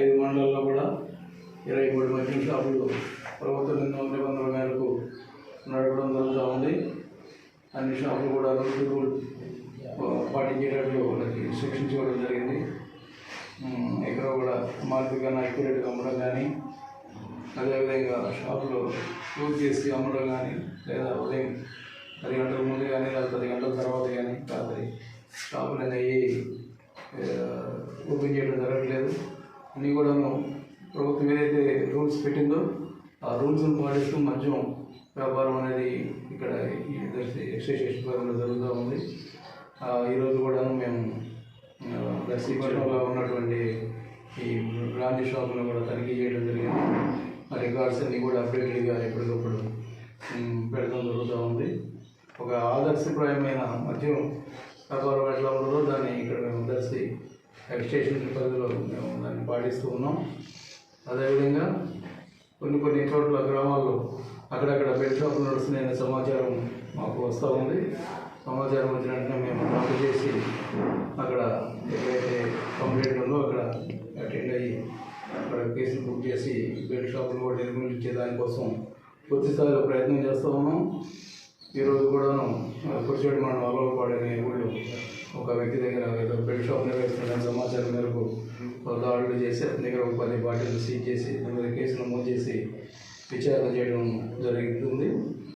ఐదు మండలాల్లో కూడా ఇరవై మూడు మద్యం షాపులు ప్రభుత్వ వందల నిబంధనల మేరకు నడపడం జరుగుతూ ఉంది. అన్ని షాపులు కూడా రూల్ రూల్ పాటించేటట్లు వాళ్ళకి శిక్షించుకోవడం జరిగింది. ఇక్కడ ఎక్కడ కూడా మార్పుగా అక్యురేట్గా అమ్మడం కానీ అదేవిధంగా షాపులో క్లోజ్ చేసి అమ్మడం కానీ లేదా ఉదయం పది గంటల ముందు కానీ లేదా పది గంటల తర్వాత కానీ రాత్రి షాపులు అనేవి ఓపెన్ చేయడం జరగట్లేదు. అని కూడాను ప్రభుత్వం ఏదైతే రూల్స్ పెట్టిందో ఆ రూల్స్ను పాటిస్తూ మద్యం వ్యాపారం అనేది ఇక్కడ ఈ దర్శి జరుగుతూ ఉంది. ఆ, ఈరోజు కూడాను మేము ఆ, ఉన్నటువంటి ఈ బ్రాంచ్ షాపులను కూడా తనిఖీ చేయడం జరిగింది. ఆ రికార్డ్స్ అన్ని కూడా అప్డేటెడ్గా ఎప్పటికప్పుడు పెడతాం జరుగుతూ ఉంది. ఒక ఆదర్శప్రాయమైన మద్యం వ్యాపారం ఎట్లా ఉండదో దాన్ని ఇక్కడ మేము దర్శి ఎక్స్టేషన్ పరిధిలో మేము దాన్ని పాటిస్తూ ఉన్నాం. అదేవిధంగా కొన్ని కొన్ని చోట్ల గ్రామాల్లో అక్కడక్కడ బెడ్ షాపులు నడుస్తున్నాయనే సమాచారం మాకు వస్తూ ఉంది. సమాచారం వచ్చిన వెంటనే మేము కాల్ చేసి అక్కడ ఎక్కడైతే కంప్లైంట్ ఉందో అక్కడ అటెండ్ అయ్యి అక్కడ కేసులు బుక్ చేసి బెడ్ షాపులు కూడా నిర్మించే దానికోసం పూర్తి స్థాయిలో ప్రయత్నం చేస్తూ ఉన్నాం. ఈరోజు కూడాను కుర్చేడు మనం అలవాటు పడని ఊళ్ళో ఒక వ్యక్తి దగ్గర ఏదో బెడ్ షాప్ నిర్వహిస్తున్న సమాచారం మేరకు దాడులు చేసి అతని దగ్గర ఒక పది బాటిల్ సీజ్ చేసి దాని మీద కేసు నమోదు చేసి విచారణ చేయడం జరుగుతుంది